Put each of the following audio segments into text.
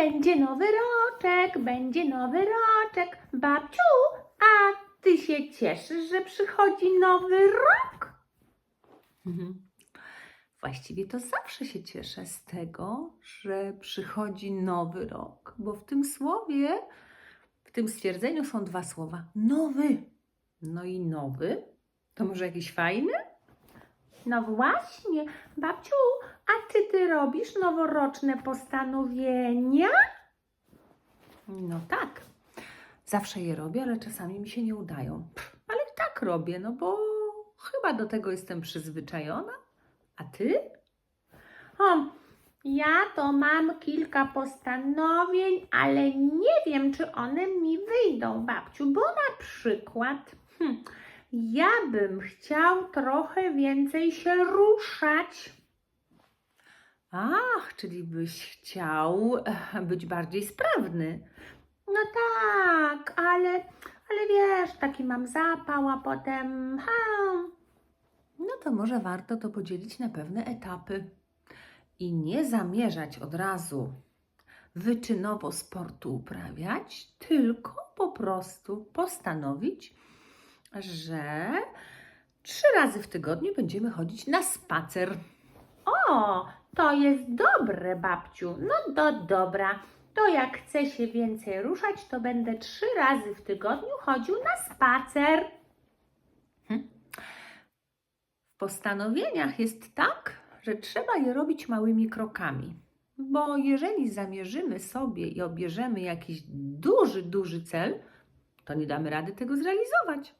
Będzie nowy roczek, będzie nowy roczek. Babciu, a ty się cieszysz, że przychodzi nowy rok? Mhm. Właściwie to zawsze się cieszę z tego, że przychodzi nowy rok, bo w tym słowie, w tym stwierdzeniu są dwa słowa. Nowy. No i nowy to może jakiś fajny? No właśnie, babciu, a czy ty robisz noworoczne postanowienia? No tak. Zawsze je robię, ale czasami mi się nie udają. Ale tak robię, no bo chyba do tego jestem przyzwyczajona. A ty? O, ja to mam kilka postanowień, ale nie wiem, czy one mi wyjdą, babciu, bo na przykład hm, ja bym chciał trochę więcej się ruszać. Ach, czyli byś chciał eh, być bardziej sprawny. No tak, ale, ale wiesz, taki mam zapał, a potem, ha, No to może warto to podzielić na pewne etapy i nie zamierzać od razu wyczynowo sportu uprawiać, tylko po prostu postanowić, że trzy razy w tygodniu będziemy chodzić na spacer. o, to jest dobre, babciu. No do dobra. To jak chcę się więcej ruszać, to będę trzy razy w tygodniu chodził na spacer. W postanowieniach jest tak, że trzeba je robić małymi krokami. Bo jeżeli zamierzymy sobie i obierzemy jakiś duży, duży cel, to nie damy rady tego zrealizować.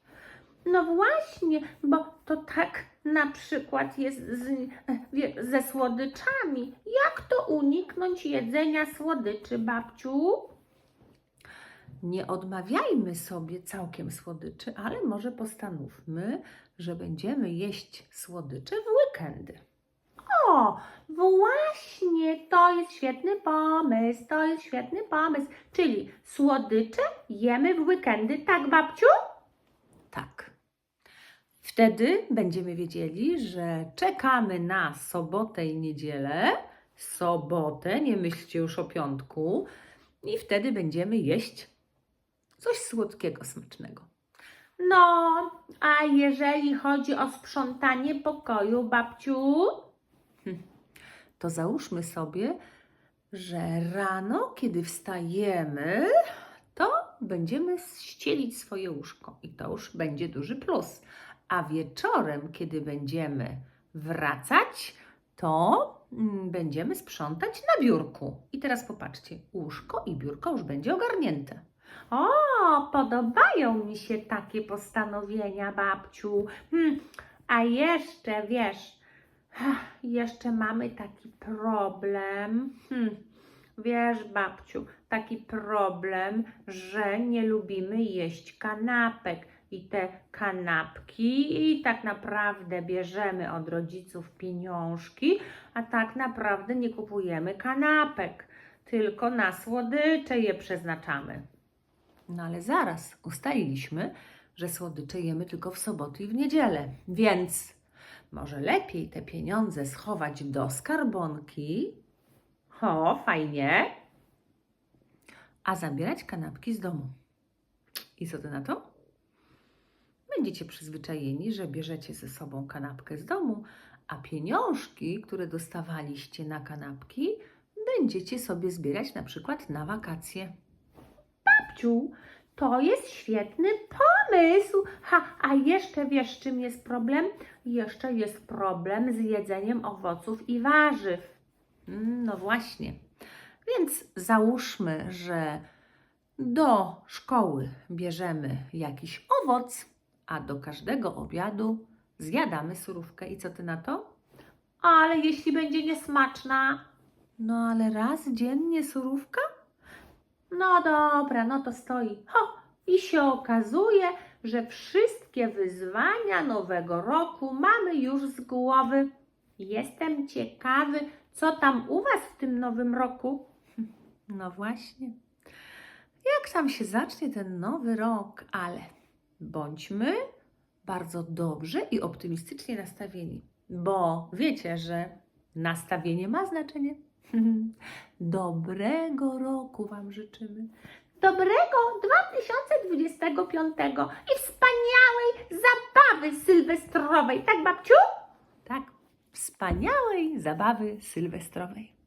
No właśnie, bo to tak na przykład jest z, wie, ze słodyczami. Jak to uniknąć jedzenia słodyczy, babciu? Nie odmawiajmy sobie całkiem słodyczy, ale może postanówmy, że będziemy jeść słodycze w weekendy. O, właśnie, to jest świetny pomysł, to jest świetny pomysł. Czyli słodycze jemy w weekendy, tak, babciu? Tak. Wtedy będziemy wiedzieli, że czekamy na sobotę i niedzielę. Sobotę, nie myślcie już o piątku. I wtedy będziemy jeść coś słodkiego, smacznego. No, a jeżeli chodzi o sprzątanie pokoju, babciu? To załóżmy sobie, że rano, kiedy wstajemy, to będziemy ścielić swoje łóżko i to już będzie duży plus. A wieczorem, kiedy będziemy wracać, to mm, będziemy sprzątać na biurku. I teraz popatrzcie, łóżko i biurko już będzie ogarnięte. O, podobają mi się takie postanowienia, babciu. Hmm, a jeszcze, wiesz, jeszcze mamy taki problem. Hmm, wiesz, babciu, taki problem, że nie lubimy jeść kanapek. I te kanapki, i tak naprawdę bierzemy od rodziców pieniążki, a tak naprawdę nie kupujemy kanapek, tylko na słodycze je przeznaczamy. No ale zaraz ustaliliśmy, że słodycze jemy tylko w soboty i w niedzielę, więc może lepiej te pieniądze schować do skarbonki, O, fajnie. a zabierać kanapki z domu. I co ty na to? Będziecie przyzwyczajeni, że bierzecie ze sobą kanapkę z domu, a pieniążki, które dostawaliście na kanapki, będziecie sobie zbierać na przykład na wakacje. Babciu, to jest świetny pomysł. Ha, a jeszcze wiesz, czym jest problem? Jeszcze jest problem z jedzeniem owoców i warzyw. Mm, No właśnie. Więc załóżmy, że do szkoły bierzemy jakiś owoc, a do każdego obiadu zjadamy surówkę. I co ty na to? Ale jeśli będzie niesmaczna, No ale raz dziennie surówka? no dobra, no to stoi. Ho, i się okazuje, że wszystkie wyzwania nowego roku mamy już z głowy. Jestem ciekawy, co tam u Was w tym nowym roku. No właśnie. Jak tam się zacznie ten nowy rok, ale bądźmy bardzo dobrze i optymistycznie nastawieni, bo wiecie, że nastawienie ma znaczenie. Dobrego roku Wam życzymy. Dobrego 2025 i wspaniałej zabawy sylwestrowej, tak babciu? Tak, wspaniałej zabawy sylwestrowej.